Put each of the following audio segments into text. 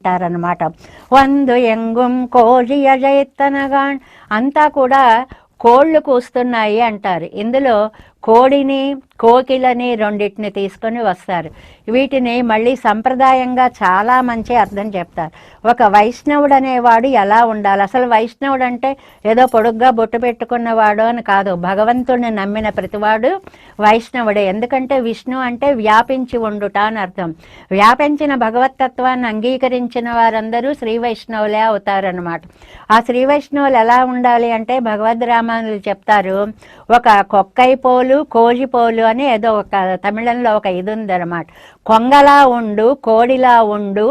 అంటారనమాట వందు ఎంగుం కోడి అజయత్తనగాన్ అంతా కూడా కోళ్ళు కూస్తున్నాయి అంటారు. ఇందులో కోడిని కోకిలని రెండింటిని తీసుకొని వస్తారు. వీటిని మళ్ళీ సంప్రదాయంగా చాలా మంచి అర్థం చెప్తారు. ఒక వైష్ణవుడు అనేవాడు ఎలా ఉండాలి? అసలు వైష్ణవుడు అంటే ఏదో పొడుగ్గా బొట్టు పెట్టుకున్నవాడు అని కాదు. భగవంతుడిని నమ్మిన ప్రతివాడు వైష్ణవుడే. ఎందుకంటే విష్ణు అంటే వ్యాపించి ఉండుట అని అర్థం. వ్యాపించిన భగవతత్వాన్ని అంగీకరించిన వారందరూ శ్రీ వైష్ణవులే అవుతారనమాట ఆ శ్రీ వైష్ణవులు ఎలా ఉండాలి అంటే భగవద్ రామానులు చెప్తారు ఒక కొక్కై పోలు కోజిపోలు అని ఏదో ఒక తమిళంలో ఒక ఇది ఉందన్నమాట. కొంగలా ఉండు కోడిలా ఉండు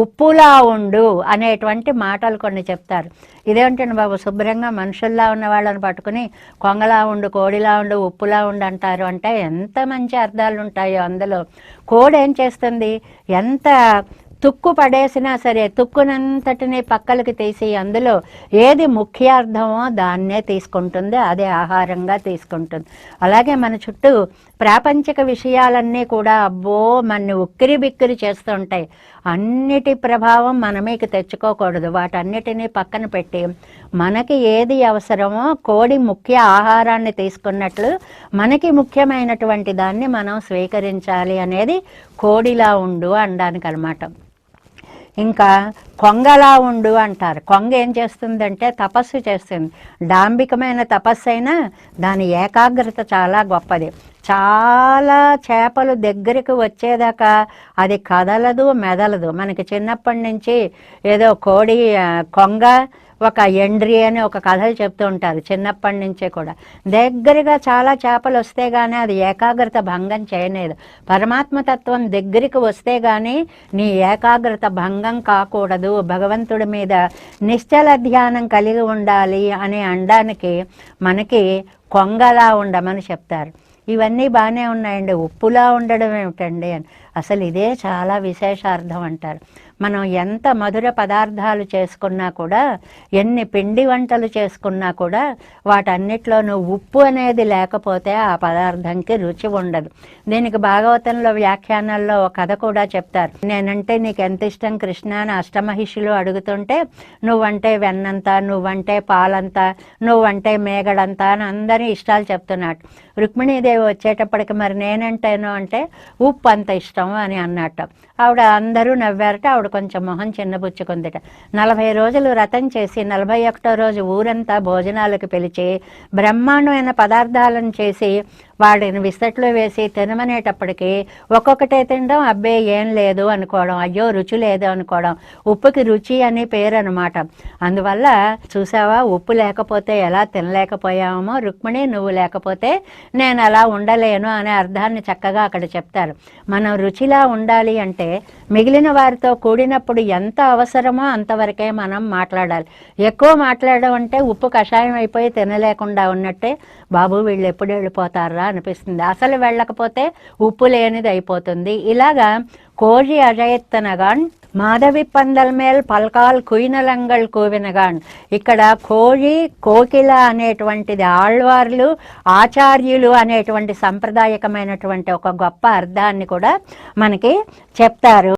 ఉప్పులా ఉండు అనేటువంటి మాటలు కొన్ని చెప్తారు. ఇదేమిటండి బాబు? శుభ్రంగా మనుషుల్లా ఉన్న వాళ్ళని పట్టుకుని కొంగలా ఉండు కోడిలా ఉండు ఉప్పులా ఉండు అంటారు అంటే ఎంత మంచి అర్థాలు ఉంటాయో అందులో. కోడి ఏం చేస్తుంది? ఎంత తుక్కు పడేసినా సరే తుక్కునంతటిని పక్కలకి తీసి అందులో ఏది ముఖ్యార్థమో దాన్నే తీసుకుంటుంది అదే ఆహారంగా తీసుకుంటుంది. అలాగే మన చుట్టూ ప్రాపంచిక విషయాలన్నీ కూడా అబ్బో మన ఉక్కిరి బిక్కిరి చేస్తుంటాయి అన్నిటి ప్రభావం మన మీకు తెచ్చుకోకూడదు. వాటన్నిటినీ పక్కన పెట్టి మనకి ఏది అవసరమో కోడి ముఖ్య ఆహారాన్ని తీసుకున్నట్లు మనకి ముఖ్యమైనటువంటి దాన్ని మనం స్వీకరించాలి అనేది కోడిలా ఉండు అనడానికి అనమాట ఇంకా కొంగలా ఉండు అంటారు. కొంగ ఏం చేస్తుందంటే తపస్సు చేస్తుంది. డాంబికమైన తపస్సు అయినా దాని ఏకాగ్రత చాలా గొప్పది. చాలా చేపలు దగ్గరికి వచ్చేదాకా అది కదలదు మెదలదు. మనకి చిన్నప్పటి నుంచి ఏదో కోడి కొంగ ఒక ఎండ్రి అని ఒక కథలు చెప్తూ ఉంటారు చిన్నప్పటి నుంచే కూడా. దగ్గరగా చాలా చేపలు వస్తే గానీ అది ఏకాగ్రత భంగం చేయలేదు పరమాత్మ తత్వం దగ్గరికి వస్తే గానీ నీ ఏకాగ్రత భంగం కాకూడదు. భగవంతుడి మీద నిశ్చల ధ్యానం కలిగి ఉండాలి అని అనడానికి మనకి కొంగలా ఉండమని చెప్తారు. ఇవన్నీ బాగానే ఉన్నాయండి. ఉప్పులా ఉండడం ఏమిటండి అని. అసలు ఇదే చాలా విశేషార్థం అంటారు. మనం ఎంత మధుర పదార్థాలు చేసుకున్నా కూడా ఎన్ని పిండి వంటలు చేసుకున్నా కూడా వాటన్నిటిలోనూ ఉప్పు అనేది లేకపోతే ఆ పదార్థంకి రుచి ఉండదు. దీనికి భాగవతంలో వ్యాఖ్యానాల్లో ఒక కథ కూడా చెప్తారు. నేనంటే నీకు ఎంత ఇష్టం కృష్ణ అని అష్టమహిషులు అడుగుతుంటే నువ్వంటే వెన్నంతా నువ్వంటే పాలంతా నువ్వంటే మేగడంతా అని అందరి ఇష్టాలు చెప్తున్నాడు రుక్మిణీదేవి వచ్చేటప్పటికి మరి నేనంటేను అంటే ఉప్పు అంత ఇష్టం అని అన్నట్ట. ఆవిడ అందరూ నవ్వారట ఆవిడ కొంచెం మొహం చిన్నబుచ్చుకుందిట నలభై రోజులు వ్రతం చేసి నలభై ఒకటో రోజు ఊరంతా భోజనాలకు పిలిచి బ్రహ్మాండమైన పదార్థాలను చేసి వాడిని విసట్లో వేసి తినమనేటప్పటికీ ఒక్కొక్కటే తినడం అబ్బే ఏం లేదు అనుకోవడం అయ్యో రుచి లేదు అనుకోవడం. ఉప్పుకి రుచి అని పేరు అనమాట అందువల్ల చూసావా ఉప్పు లేకపోతే ఎలా తినలేకపోయామో రుక్మిణి నువ్వు లేకపోతే నేను అలా ఉండలేను అనే అర్థాన్ని చక్కగా అక్కడ చెప్తారు. మనం రుచిలా ఉండాలి అంటే మిగిలిన వారితో కూడినప్పుడు ఎంత అవసరమో అంతవరకే మనం మాట్లాడాలి. ఎక్కువ మాట్లాడడం అంటే ఉప్పు కషాయం అయిపోయి తినలేకుండా ఉన్నట్టే. బాబు వీళ్ళు ఎప్పుడు వెళ్ళిపోతారా? అనిపిస్తుంది. అసలు వెళ్ళకపోతే ఉప్పు లేనిది అయిపోతుంది. ఇలాగా కోజి అజయత్తనగాన్ మాధవి పందల్ మేల్ పల్కాల్ కుయినలంగల్ కూవినగాన్ ఇక్కడ కోజి కోకిల అనేటువంటిది ఆళ్వార్లు ఆచార్యులు అనేటువంటి సంప్రదాయకమైనటువంటి ఒక గొప్ప అర్థాన్ని కూడా మనకి చెప్తారు.